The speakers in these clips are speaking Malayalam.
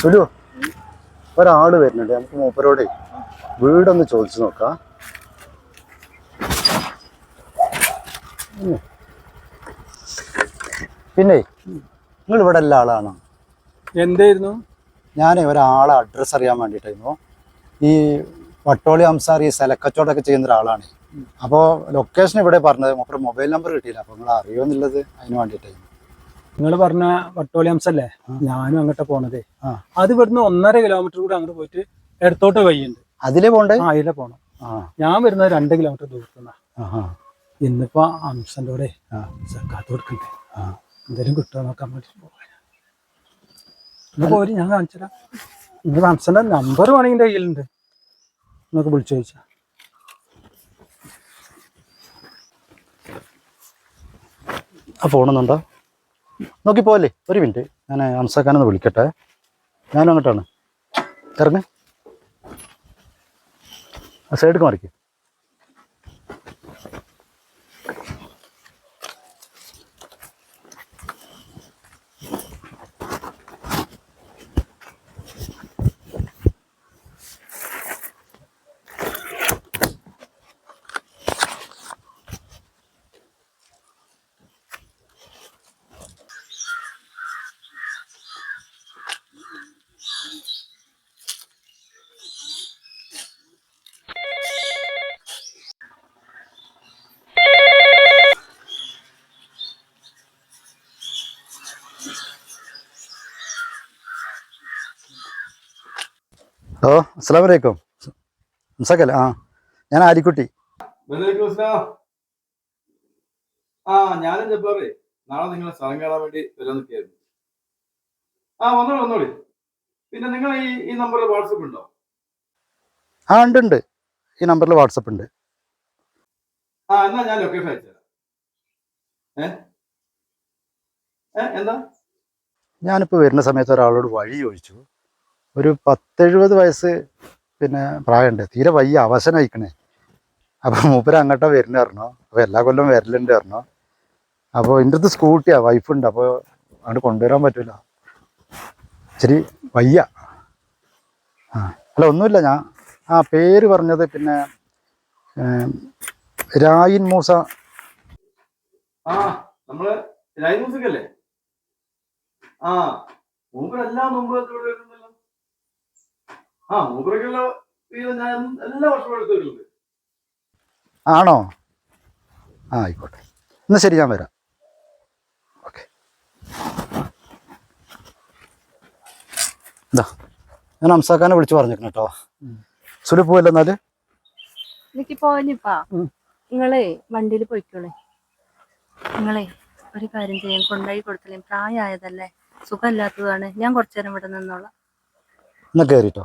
സുലു ഒരാൾ വരുന്നുണ്ട്. നമുക്ക് മൂപ്പരോടെ വീടൊന്ന് ചോദിച്ചു നോക്കാം. പിന്നെ നിങ്ങൾ ഇവിടെ എല്ലാ ആളാണോ? എന്തായിരുന്നു? ഞാൻ ഒരാളെ അഡ്രസ് അറിയാൻ വേണ്ടിയിട്ടായിരുന്നു. ഈ വട്ടോളി അംസാർ ഈ സെലക്കച്ചോടൊക്കെ ചെയ്യുന്ന ഒരാളാണ്. അപ്പോൾ ലൊക്കേഷൻ ഇവിടെ പറഞ്ഞത് മൂപ്പർ മൊബൈൽ നമ്പർ കിട്ടിയില്ല. അപ്പോൾ നിങ്ങൾ അറിയുമെന്നുള്ളത് അതിന് വേണ്ടിയിട്ടായിരുന്നു. നിങ്ങൾ പറഞ്ഞ വട്ടോളിയംസ് അല്ലേ? ഞാനും അങ്ങോട്ട് പോണതേ. ആ. അത് ഇവിടുന്ന് ഒന്നര കിലോമീറ്റർ കൂടെ അങ്ങോട്ട് പോയിട്ട് ഇടത്തോട്ട് വഴിയുണ്ട്. അതിലേ പോണ്ടേ? ആ അതിലെ പോണം. ആ. ഞാൻ വരുന്ന രണ്ട് കിലോമീറ്റർ ദൂരത്തുനിന്നാ ഇന്നിപ്പോ അംസന്റെ കൂടെ. സക്കാത്ത് കൊടുക്കണ്ടേ? എന്തെങ്കിലും കിട്ടുമോ നോക്കാൻ വേണ്ടി പോകാൻ? പോര് ഞാൻ കാണിച്ചാ ഇന്ന് അംസന്റെ നമ്പർ വേണമെങ്കിൽ എന്റെ കയ്യിലുണ്ട്. നിങ്ങൾക്ക് വിളിച്ചു ചോദിച്ചാ. ആ ഫോണൊന്നുണ്ടോ നോക്കി പോവല്ലേ ഒരു മിനിറ്റ്. ഞാൻ അംസാക്കാനൊന്ന് വിളിക്കട്ടെ. ഞാനും അങ്ങോട്ടാണ്. ഇറങ്ങ് ആ സൈഡിൽ മറിക്ക്. ഓ അസ്സാം വലൈക്കും ആ ഞാൻ ആലിക്കുട്ടി. ആ ഞാനും ജബ്ബാറേ. നാളെ നിങ്ങളെ സ്ഥലം കാണാൻ വേണ്ടി വരാൻ നിൽക്കായിരുന്നു ആ വന്നോളൂ വന്നോളി. പിന്നെ നിങ്ങൾ ഈ ഈ നമ്പറിൽ വാട്സപ്പ് ഉണ്ടോ? ആ ഉണ്ട് ഉണ്ട്. ഈ നമ്പറിൽ വാട്സപ്പ് ഉണ്ട്. ആ എന്നാ ഞാൻ ലൊക്കേഷൻ അയച്ചുതരാം ഏ? ഏ എന്താ? ഞാനിപ്പോൾ വരുന്ന സമയത്ത് ഒരാളോട് വഴി ചോദിച്ചു. ഒരു പത്തെഴുപത് വയസ്സ് പിന്നെ പ്രായമുണ്ട്. തീരെ വയ്യ അവശനായിക്കണേ. അപ്പോൾ മൂപ്പര് അങ്ങോട്ടാ വരുന്ന പറഞ്ഞു. അപ്പോൾ എല്ലാ കൊല്ലം വരലുണ്ട് പറഞ്ഞു. അപ്പോൾ എന്റെ അടുത്ത് സ്കൂട്ടിയാ വൈഫുണ്ട് അപ്പോൾ അങ്ങോട്ട് കൊണ്ടുവരാൻ പറ്റില്ല ശരി വയ്യ. ആ അല്ല ഒന്നുമില്ല. ഞാൻ ആ പേര് പറഞ്ഞത് പിന്നെ രായിൻ മൂസ. ആ നമ്മൾ രായിൻ മൂസക്കല്ലേ? ആ മൂപ്പരെല്ലാം മുമ്പ് ആ ഞാൻ എല്ലാ വർഷവും ആണോ? ആ ആയിക്കോട്ടെ. എന്നാ ശരി ഞാൻ വരാം. ഓക്കെ. എന്താ ഞാൻ അംസാക്കാനെ വിളിച്ചു പറഞ്ഞേക്കണം കേട്ടോ സുലി പോവല്ലോ എന്നാൽ? എനിക്ക് പോവാനിപ്പാ. നിങ്ങളെ വണ്ടിയിൽ പോയിക്കോളെ. നിങ്ങളെ ഒരു കാര്യം ചെയ്യാൻ കൊണ്ടായി കൊടുത്തില്ലേ? പ്രായമായതല്ലേ? സുഖമില്ലാത്തതാണ്. ഞാൻ കുറച്ചു നേരം ഇവിടെ നിന്നോളാം. എന്നാ കയറിട്ടോ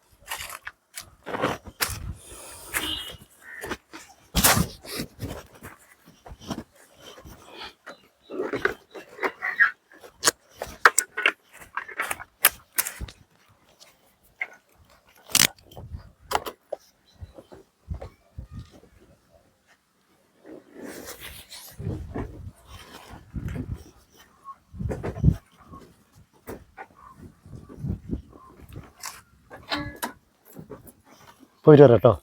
പോയിട്ട് വരാം കേട്ടോ.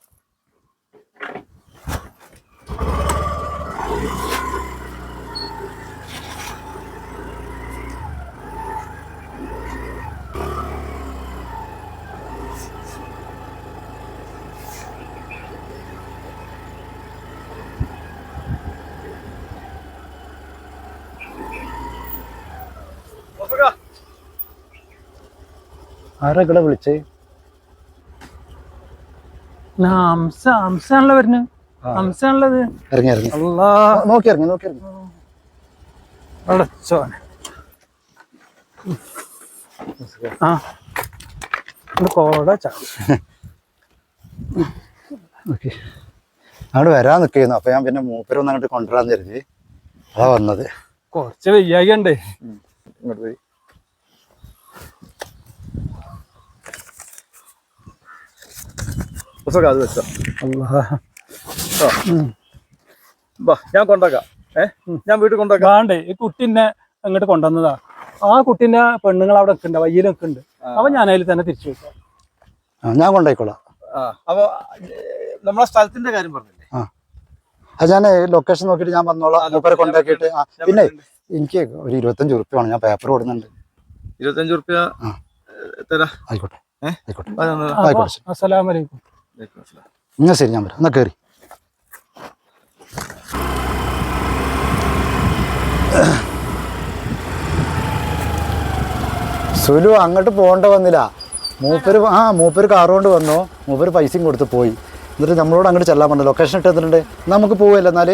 ആരാ ഇവിടെ വിളിച്ചേ? ആ, അംസ അംസാണല്ലോ വരുന്നത്. ആ. അംസാണല്ലത് ഇറങ്ങി ഇറങ്ങി. അല്ലാ നോക്കി ഇറങ്ങി നോക്കി ഇറങ്ങി. അടച്ചോനെ ആ. കോട ചാടി ഓക്കെ അങ്ങോട്ട് വരാൻ നിൽക്കുന്നു അപ്പൊ ഞാൻ പിന്നെ മൂപ്പരൊന്നും അങ്ങോട്ട് കൊണ്ടുവരാൻ കരുതി. അതാ വന്നത്. കുറച്ച് വയ്യാകണ്ടേ ഇങ്ങോട്ട് പോയി. പുസ്തകം അത് വെച്ചോ ബാ ഞാൻ കൊണ്ടാക്കാം ഏ? ഞാൻ വീട്ടിൽ കൊണ്ടാക്കാം വേണ്ടേ ഈ കുട്ടീനെ അങ്ങോട്ട് കൊണ്ടുവന്നതാ. ആ കുട്ടിന്റെ പെണ്ണുങ്ങൾ അവിടെ നിൽക്കുന്നുണ്ട് വയ്യിൽ നിൽക്കുന്നുണ്ട്. അപ്പൊ ഞാൻ അതിൽ തന്നെ തിരിച്ചു വെക്കാം ഞാൻ കൊണ്ടായിക്കോളാം ആ അപ്പൊ നമ്മളെ സ്ഥലത്തിന്റെ കാര്യം പറഞ്ഞില്ലേ? അത് ഞാൻ ലൊക്കേഷൻ നോക്കിയിട്ട് ഞാൻ വന്നോളാം. മൂപ്പരെ കൊണ്ടാക്കിയിട്ട് പിന്നെ എനിക്ക് ഒരു ഇരുപത്തഞ്ച് ഉറുപ്പ്യ വേണം. ഞാൻ പേപ്പർ കൊടുക്കുന്നുണ്ട്. ഇരുപത്തഞ്ച് ഉറുപ്പ്യ. തരാ. ആയിക്കോട്ടെ? ആയിക്കോട്ടെ. അസലാമലൈക്കും ആയിക്കോട്ടെ. അസ്സലാമലൈക്കും എന്നാ ശരി ഞാൻ വരാം എന്നാ കയറി സുലു അങ്ങോട്ട് പോകേണ്ട വന്നില്ല മൂപ്പര് ആ മൂപ്പര് കാർ കൊണ്ട് വന്നു മൂപ്പര് പൈസയും കൊടുത്ത് പോയി എന്നിട്ട് നമ്മളോട് അങ്ങോട്ട് ചെല്ലാൻ പറഞ്ഞു ലൊക്കേഷൻ ഇട്ട് തന്നിട്ടുണ്ട് നമുക്ക് പോവല്ലോ എന്നാൽ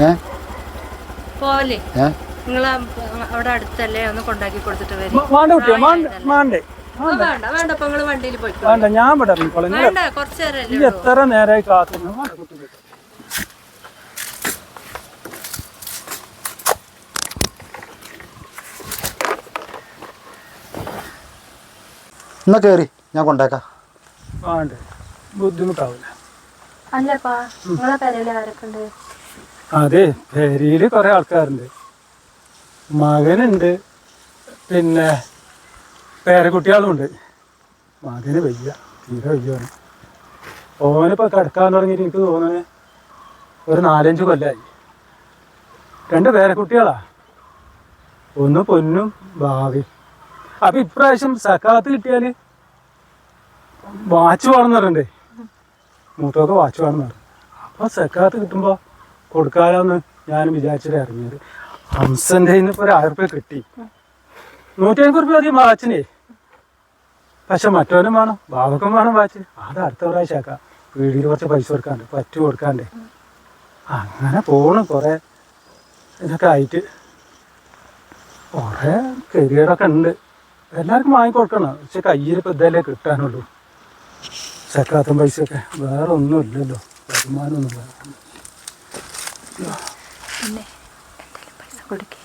ഏ പോലെ നിങ്ങൾ അവിടെ അടുത്തല്ലേ ഒന്ന് കൊണ്ടാക്കി കൊടുത്തിട്ട് വരും വേണ്ട വേണ്ട വേണ്ട. വേണ്ട വണ്ടിയിൽ പോയിക്കോ വേണ്ട ഞാൻ ഇവിടെ ഇറങ്ങിക്കോളാം. ഈ എത്ര നേരമായി. എന്നാ കേറി ഞാൻ കൊണ്ടേക്കാം. വേണ്ട ബുദ്ധിമുട്ടാവില്ല അതെ പെരയിൽ കുറെ ആൾക്കാരുണ്ട്. മകനുണ്ട് പിന്നെ പേരക്കുട്ടികളുണ്ട് അതിന് വയ്യ. തീരെ വയ്യാണ് ഓനിപ്പോ കിടക്കാൻ തുടങ്ങിയിട്ട് എനിക്ക് തോന്നുന്നത് ഒരു നാലഞ്ച് കൊല്ലായി. രണ്ട് പേരക്കുട്ടികളാ ഒന്ന് പൊന്നും ഭാവി. അപ്പൊ ഇപ്രാവശ്യം സക്കാത്ത് കിട്ടിയാൽ വാച്ച് വേണമെന്ന് പറയണ്ടേ മൂത്തൊക്കെ വാച്ച് വേണമെന്ന് പറഞ്ഞു. അപ്പൊ സക്കാത്ത് കിട്ടുമ്പോ കൊടുക്കാലോന്ന് ഞാൻ വിചാരിച്ചിട്ട് ഇറങ്ങിയത്. ഹംസന്റെ ഇപ്പൊ ഒരു ആയിരം റുപ്യ കിട്ടി. നൂറ്റി അൻപത് റുപ്യ അധികം വാച്ചിനെ. പക്ഷെ മറ്റവനും വേണം ബാബക്കും വേണം വാച്ച്. അത് അടുത്ത പ്രാവശ്യം ആക്കാം. വീടിന് കുറച്ച് പൈസ കൊടുക്കാണ്ട് പറ്റു കൊടുക്കാണ്ട് അങ്ങനെ പോണ് കുറെ ഇതൊക്കെ ആയിട്ട്. കുറെ കരിയറൊക്കെ ഉണ്ട്. എല്ലാവർക്കും വാങ്ങിക്കൊടുക്കണം പക്ഷെ കയ്യിൽ ഇപ്പൊ ഇതല്ലേ കിട്ടാനുള്ളൂ. സക്കാത്തും പൈസയൊക്കെ. വേറെ ഒന്നും ഇല്ലല്ലോ. വരുമാനമൊന്നും വേറെ പൈസ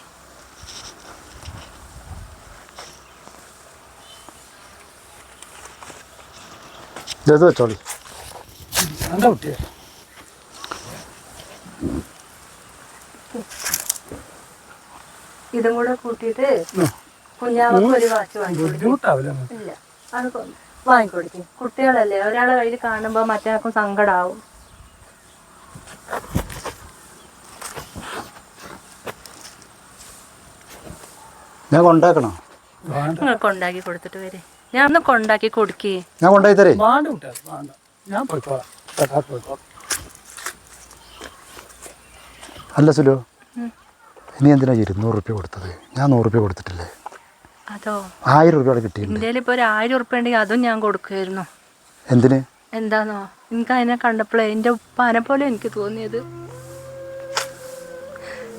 ഇത് വെച്ചോളി. വേണ്ട കുട്ടിയെ. ഇതും കൂടെ കൂട്ടിയിട്ട് കുഞ്ഞാവക്ക് ഒരു വാച്ച് വാങ്ങിക്കൊടുക്കും ബുദ്ധിമുട്ടാവില്ല നമുക്ക്. ഇല്ല. അത് കൊ- വാങ്ങിക്കൊടുക്കും. കുട്ടികളല്ലേ ഒരാളെ കയ്യിൽ കാണുമ്പോ മറ്റേക്കും സങ്കടാവും. ഞാൻ കൊണ്ടാക്കണോ? കൊണ്ടാക്കി കൊടുത്തിട്ട് വരെ. ഞാൻ ഒന്ന് കൊണ്ടാക്കി കൊടുക്കേ. ഞാൻ കൊണ്ടായി തരേ. ഞാൻ അല്ല സുലു ഇനി എന്തിനാ ഇരുന്നൂറ് റുപ്യ കൊടുത്തത്? ഞാൻ നൂറ് റുപ്യ കൊടുത്തിട്ടില്ലേ? അതോ? ആയിരം റുപ്യ കിട്ടിയിട്ടുണ്ട്. ഇന്ത്യയിൽ ഇപ്പൊ ഒരു ആയിരം റുപ്യ ഉണ്ടെങ്കിൽ അതും ഞാൻ കൊടുക്കുമായിരുന്നു എന്തിന്? എന്താന്നോ? എനിക്ക് അതിനെ കണ്ടപ്പോഴേ എന്റെ ഉപ്പാനെ പോലെ എനിക്ക് തോന്നിയത്.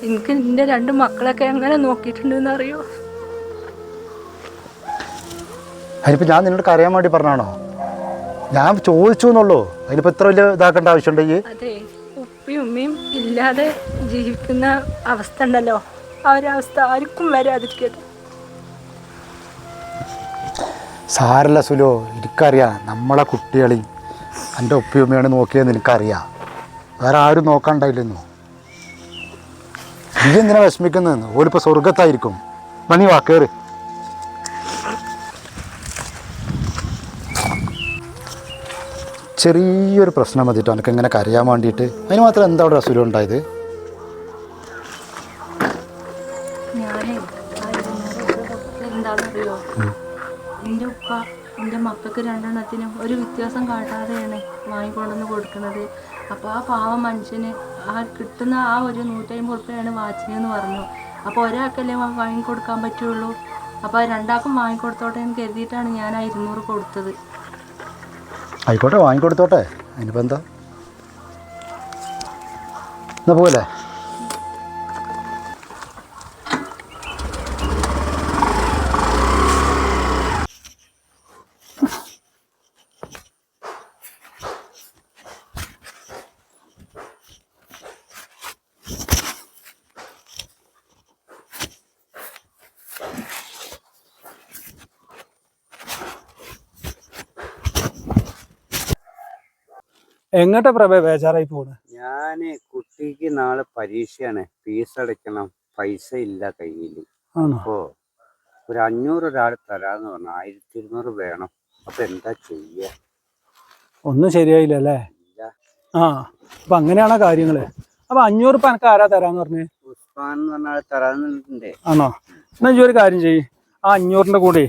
എനിക്ക് എന്റെ രണ്ട് മക്കളൊക്കെ എങ്ങനെ നോക്കിയിട്ടുണ്ടെന്ന് അറിയോ അതിനിപ്പോൾ ഞാൻ നിന്നോട് കരയാൻ വേണ്ടി പറഞ്ഞാണോ ഞാൻ ചോദിച്ചു എന്നുള്ളൂ. അതിനിപ്പോൾ ഇത്ര വലിയ ഇതാക്കേണ്ട ആവശ്യമുണ്ടെങ്കിൽ. അതെ ഉപ്പയും ഉമ്മയും ഇല്ലാതെ ജീവിക്കുന്ന അവസ്ഥ ഉണ്ടല്ലോ. ആ ഒരു അവസ്ഥ ആർക്കും വരാതിരിക്കട്ടെ സാരല്ല സുലോ എനിക്കറിയാം നമ്മളെ കുട്ടികളെയും എന്റെ ഉപ്പയുമ്മയാണ് നോക്കിയതെന്ന് എനിക്കറിയാം. വേറെ ആരും നോക്കാണ്ടായില്ലെന്നു? നീ എന്തിനാ വിഷമിക്കുന്നതെന്ന്? ഓലിപ്പോൾ സ്വർഗത്തായിരിക്കും. മണി വാ ചെറിയൊരു പ്രശ്നം മതിട്ടോ എനിക്ക് ഇങ്ങനെ കരയാൻ വേണ്ടിയിട്ട്. അതിന് മാത്രം എന്താ അവിടെ അസുഖം ഉണ്ടായത്? എന്റെ ഉപ്പ എന്റെ മക്കൾക്ക് രണ്ടെണ്ണത്തിനും ഒരു വ്യത്യാസം കാട്ടാതെയാണ് വാങ്ങിക്കൊണ്ടുവന്ന് കൊടുക്കുന്നത്. അപ്പോൾ ആ പാവ മനുഷ്യന് ആ കിട്ടുന്ന ആ ഒരു നൂറ്റമ്പത് റുപ്യയാണ് വാച്ചിനെന്ന് പറഞ്ഞു. അപ്പോൾ ഒരാൾക്കല്ലേ വാങ്ങിക്കൊടുക്കാൻ പറ്റുള്ളൂ? അപ്പോൾ രണ്ടാൾക്കും വാങ്ങിക്കൊടുത്തോട്ടെ എന്ന് കരുതിയിട്ടാണ് ഞാൻ ആ ഇരുന്നൂറ് കൊടുത്തത്. ആയിക്കോട്ടെ വാങ്ങിക്കൊടുത്തോട്ടെ. അതിനിപ്പോൾ എന്താ? എന്നാൽ പോലെ എങ്ങോട്ടാ പ്രഭ ബേജാറായി പോണ്? ഞാൻ കുട്ടിക്ക് നാളെ പരീക്ഷയാണ്. ഫീസ് അടയ്ക്കണം. പൈസ ഇല്ല കയ്യിൽ ആണോ? അപ്പോ ഒരു അഞ്ഞൂറ് ഒരാൾ തരാന്ന് പറഞ്ഞു. ആയിരത്തി ഇരുന്നൂറ് വേണം. അപ്പൊ എന്താ ചെയ്യ? ഒന്നും ശരിയായില്ല അല്ലേ? ആ അപ്പൊ അങ്ങനെയാണോ കാര്യങ്ങൾ? അപ്പൊ അഞ്ഞൂറ് ഇപ്പൊ എനക്ക് ആരാ തരാന്ന് പറഞ്ഞേ? ഉസ്മാൻ എന്ന് പറഞ്ഞ ആൾ ആണോ? എന്നാ ഇജ്ജ് ഒരു കാര്യം ചെയ്യ്. ആ അഞ്ഞൂറിന്റെ കൂടെ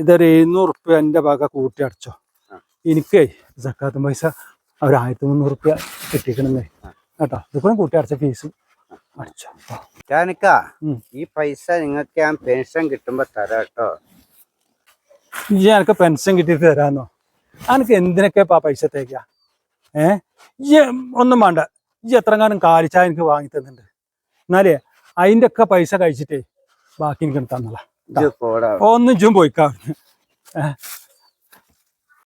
ഇതൊരു എഴുന്നൂറ് ഉറുപ്പ്യ എന്റെ ഭാഗം കൂട്ടി അടച്ചോ. എനിക്കേ ജക്കാത്ത പൈസ ഒരു ആയിരത്തി മുന്നൂറ് റുപ്യ കിട്ടിക്കണമെന്നേ കേട്ടോ. ഇതിപ്പോഴും കൂട്ടി അടച്ച ഫീസ് അടച്ചോ. ജാനിക്ക ഈ പൈസ നിങ്ങൾക്ക് ഞാൻ പെൻഷൻ കിട്ടുമ്പോ തരാം കേട്ടോ. ഇജ്ജ് എനിക്ക് പെൻഷൻ കിട്ടിയിട്ട് തരാന്നോ? എനിക്ക് എന്തിനൊക്കെ ആ പൈസ തേക്ക ഏ? ഒന്നും വേണ്ട. ഇജ്ജ് എത്രങ്ങാനും കാലിച്ചാ എനിക്ക് വാങ്ങി തന്നിട്ടുണ്ട്. എന്നാലേ അതിന്റെ ഒക്കെ പൈസ കഴിച്ചിട്ടേ ബാക്കി എനിക്ക് തന്നല്ല ഒന്നും പോടാ. ഒന്നും ഏഹ്